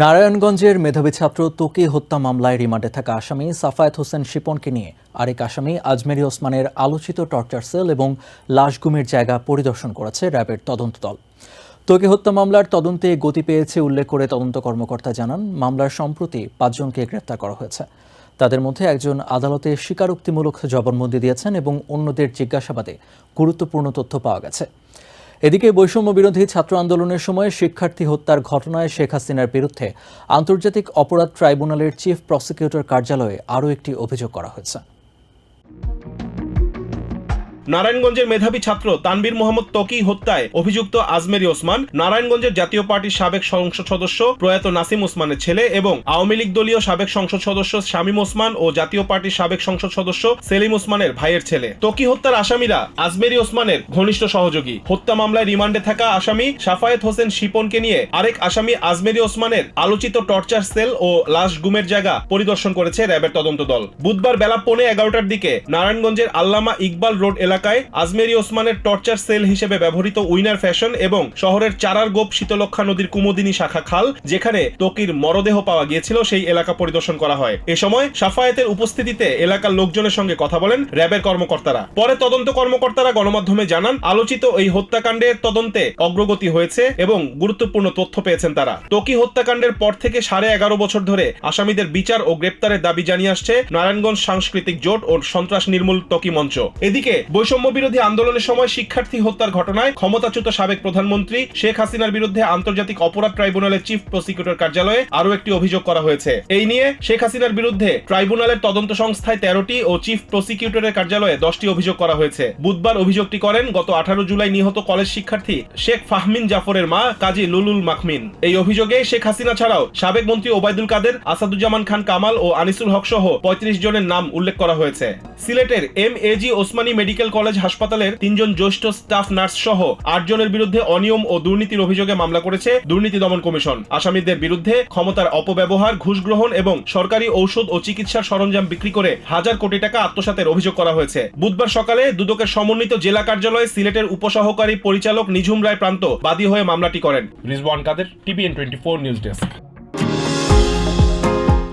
নারায়ণগঞ্জের মেধাবী ছাত্র তোকে হত্যা মামলায় রিমান্ডে থাকা আসামি সাফায়েত হোসেন শিপনকে নিয়ে আরেক আসামি আজমেরি ওসমানের আলোচিত টর্চার সেল এবং লাশগুমের জায়গা পরিদর্শন করেছে র্যাবের তদন্ত দল। তোকে হত্যা মামলার তদন্তে গতি পেয়েছে উল্লেখ করে তদন্ত কর্মকর্তা জানান, মামলার সম্প্রতি পাঁচজনকে গ্রেপ্তার করা হয়েছে। তাদের মধ্যে একজন আদালতে স্বীকারোক্তিমূলক জবানবন্দি দিয়েছেন এবং অন্যদের জিজ্ঞাসাবাদে গুরুত্বপূর্ণ তথ্য পাওয়া গেছে। এদিকে বৈষম্য বিরোধী ছাত্র আন্দোলনের সময় শিক্ষার্থী হত্যার ঘটনায় শেখ হাসিনার বিরুদ্ধে আন্তর্জাতিক অপরাধ ট্রাইব্যুনালের চিফ প্রসিকিউটর কার্যালয়ে আরও একটি অভিযোগ করা হয়েছে। নারায়ণগঞ্জের মেধাবী ছাত্র তানবীর মোহাম্মদ তকি হত্যায় অভিযুক্ত আজমেরি ওসমান, নারায়ণগঞ্জের জাতীয় পার্টির সাবেক সংসদ সদস্য প্রয়াত নাসিম ওসমানের ছেলে এবং আওয়ামী লীগ দলীয় সাবেক সংসদ সদস্য শামীম ওসমান ও জাতীয় পার্টির সাবেক সংসদ সদস্য সেলিম ওসমানের ভাইয়ের ছেলে। তকি হত্যার আসামিরা আজমেরি ওসমানের ঘনিষ্ঠ সহযোগী। হত্যা মামলায় রিমান্ডে থাকা আসামি সাফায়েত হোসেন শিপনকে নিয়ে আরেক আসামি আজমেরি ওসমানের আলোচিত টর্চার সেল ও লাশ গুমের জায়গা পরিদর্শন করেছে র্যাবের তদন্ত দল। বুধবার বেলা পৌনে এগারোটার দিকে নারায়ণগঞ্জের আল্লামা ইকবাল রোড এলাকায় আজমেরি ওসমানের টর্চার সেল হিসেবে ব্যবহৃত উইনার ফ্যাশন এবং শহরের চারার গোপ শীতলক্ষা নদীর কুমোদিনী শাখা খাল, যেখানে তকির মরদেহ পাওয়া গিয়েছিল, সেই এলাকা পরিদর্শন করা হয়। এ সময় সাফায়েতের উপস্থিতিতে এলাকার লোকজনের সঙ্গে কথা বলেন র্যাবের কর্মকর্তারা। পরে তদন্ত কর্মকর্তারা গণমাধ্যমে জানান, আলোচিত এই হত্যাকাণ্ডের তদন্তে অগ্রগতি হয়েছে এবং গুরুত্বপূর্ণ তথ্য পেয়েছেন তারা। তকি হত্যাকাণ্ডের পর থেকে সাড়ে এগারো বছর ধরে আসামিদের বিচার ও গ্রেপ্তারের দাবি জানিয়ে আসছে নারায়ণগঞ্জ সাংস্কৃতিক জোট ও সন্ত্রাস নির্মূল তকি মঞ্চ। এদিকে বৈষম্য বিরোধী আন্দোলনের সময় শিক্ষার্থী হত্যার ঘটনায় ক্ষমতাচ্যুত সাবেক প্রধানমন্ত্রী শেখ হাসিনার বিরুদ্ধে আন্তর্জাতিক অপরাধ ট্রাইব্যুনালের চিফ প্রসিকিউটর কার্যালয়ে আরও একটি অভিযোগ করা হয়েছে। এই নিয়ে শেখ হাসিনার বিরুদ্ধে ট্রাইব্যুনালের তদন্ত সংস্থায় তেরোটি ও চিফ প্রসিকিউটরের কার্যালয়ে দশটি অভিযোগ করা হয়েছে। বুধবার অভিযোগটি করেন গত আঠারো জুলাই নিহত কলেজ শিক্ষার্থী শেখ ফাহমিন জাফরের মা কাজী লুলুল মাখমিন। এই অভিযোগে শেখ হাসিনা ছাড়াও সাবেক মন্ত্রী ওবায়দুল কাদের, আসাদুজ্জামান খান কামাল ও আনিসুল হক সহ পঁয়ত্রিশ জনের নাম উল্লেখ করা হয়েছে। সিলেটের M AG Osmani medical college হাসপাতালের তিনজন জ্যেষ্ঠ স্টাফ নার্স সহ আট জনের বিরুদ্ধে অনিয়ম ও দুর্নীতির অভিযোগে মামলা করেছে দুর্নীতি দমন কমিশন। আসামিদের বিরুদ্ধে ক্ষমতার অপব্যবহার, ঘুষ গ্রহণ এবং সরকারি ঔষধ ও চিকিৎসার সরঞ্জাম বিক্রি করে হাজার কোটি টাকা আত্মসাতের অভিযোগ করা হয়েছে। বুধবার সকালে দুদকের সমন্বিত জেলা কার্যালয়ে সিলেটের উপসহকারী পরিচালক নিঝুম রায় প্রান্ত বাদী হয়ে মামলাটি করেন। Rizwan Kader, TVN twenty four news desk.